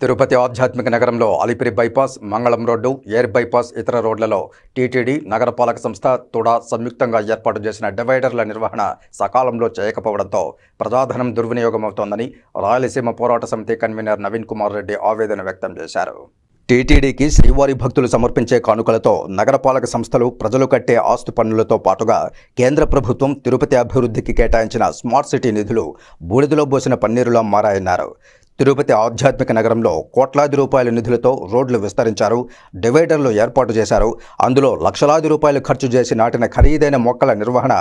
తిరుపతి ఆధ్యాత్మిక నగరంలో Alipiri bypass Mangalam road air bypass ఇతర రోడ్లలో టీటీడీ నగరపాలక సంస్థ తుడా సంయుక్తంగా ఏర్పాటు చేసిన డివైడర్ల నిర్వహణ సకాలంలో చేయకపోవడంతో ప్రజాధనం దుర్వినియోగమవుతోందని రాయలసీమ పోరాట సమితి కన్వీనర్ నవీన్ కుమార్ రెడ్డి ఆవేదన వ్యక్తం చేశారు. టీటీడీకి శ్రీవారి భక్తులు సమర్పించే కానుకలతో నగరపాలక సంస్థలు ప్రజలు కట్టే ఆస్తు పన్నులతో పాటుగా కేంద్ర ప్రభుత్వం తిరుపతి అభివృద్ధికి కేటాయించిన స్మార్ట్ సిటీ నిధులు బూడిదలో పోసిన పన్నీరులా మారాయన్నారు. తిరుపతి ఆధ్యాత్మిక నగరంలో కోట్లాది రూపాయల నిధులతో రోడ్లు విస్తరించారు డివైడర్లు ఏర్పాటు చేశారు. అందులో లక్షలాది రూపాయలు ఖర్చు చేసి నాటిన ఖరీదైన మొక్కల నిర్వహణ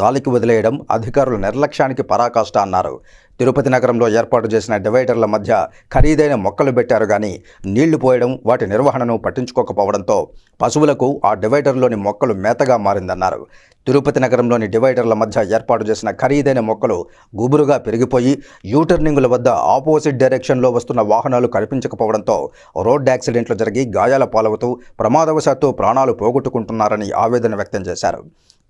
గాలికి వదిలేయడం అధికారుల నిర్లక్ష్యానికి పరాకాష్ట అన్నారు. తిరుపతి నగరంలో ఏర్పాటు చేసిన డివైడర్ల మధ్య ఖరీదైన మొక్కలు పెట్టారు కానీ నీళ్ళు పోయడం వాటి నిర్వహణను పట్టించుకోకపోవడంతో పశువులకు ఆ డివైడర్లోని మొక్కలు మేతగా మారిందన్నారు. తిరుపతి నగరంలోని డివైడర్ల మధ్య ఏర్పాటు చేసిన ఖరీదైన మొక్కలు గుబురుగా పెరిగిపోయి యూటర్నింగుల వద్ద ఆపోజిట్ డైరెక్షన్లో వస్తున్న వాహనాలు కనిపించకపోవడంతో రోడ్ యాక్సిడెంట్లు జరిగి గాయాల పాలవుతూ ప్రమాదవశాత్తు ప్రాణాలు పోగొట్టుకుంటున్నారని ఆవేదన వ్యక్తం చేశారు.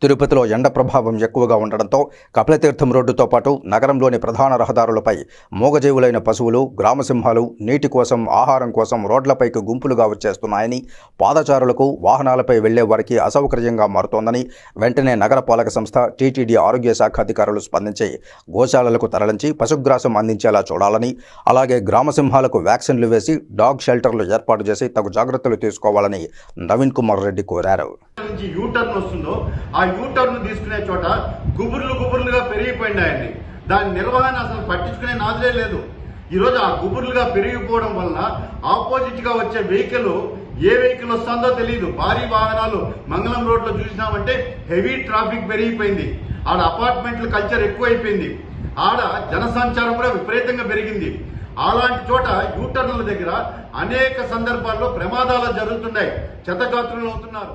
తిరుపతిలో ఎండ ప్రభావం ఎక్కువగా ఉండడంతో కపిలతీర్థం రోడ్డుతో పాటు నగరంలోని ప్రధాన రహదారులపై మూగజీవులైన పశువులు గ్రామసింహాలు నీటి కోసం ఆహారం కోసం రోడ్లపైకి గుంపులుగా వచ్చేస్తున్నాయని పాదచారులకు వాహనాలపై వెళ్ళే వారికి అసౌకర్యంగా మారుతోందని వెంటనే నగరపాలక సంస్థ టీటీడీ ఆరోగ్య శాఖ అధికారులు స్పందించి గోశాలలకు తరలించి పశుగ్రాసం అందించేలా చూడాలని అలాగే గ్రామసింహాలకు వ్యాక్సిన్లు వేసి డాగ్ షెల్టర్లు ఏర్పాటు చేసి తగు జాగ్రత్తలు తీసుకోవాలని నవీన్ కుమార్ రెడ్డి కోరారు. వస్తుందో ఆ యూటర్న్ తీసుకునే చోట గుబుర్లు గుబుర్లుగా పెరిగిపోయినాయండి దాని నిర్వహణ అసలు పట్టించుకునే నాదులే లేదు. ఈరోజు ఆ గుబుర్లుగా పెరిగిపోవడం వల్ల ఆపోజిట్గా వచ్చే వెహికల్ ఏ వెహికల్ వస్తుందో తెలియదు. భారీ వాహనాలు మంగళం రోడ్లో చూసినామంటే హెవీ ట్రాఫిక్ పెరిగిపోయింది. ఆడ అపార్ట్మెంట్ల కల్చర్ ఎక్కువైపోయింది. ఆడ జనసంచారం కూడా విపరీతంగా పెరిగింది. అలాంటి చోట యూటర్న్ల దగ్గర అనేక సందర్భాల్లో ప్రమాదాలు జరుగుతున్నాయి. చెత్తగాత్రులు అవుతున్నారు.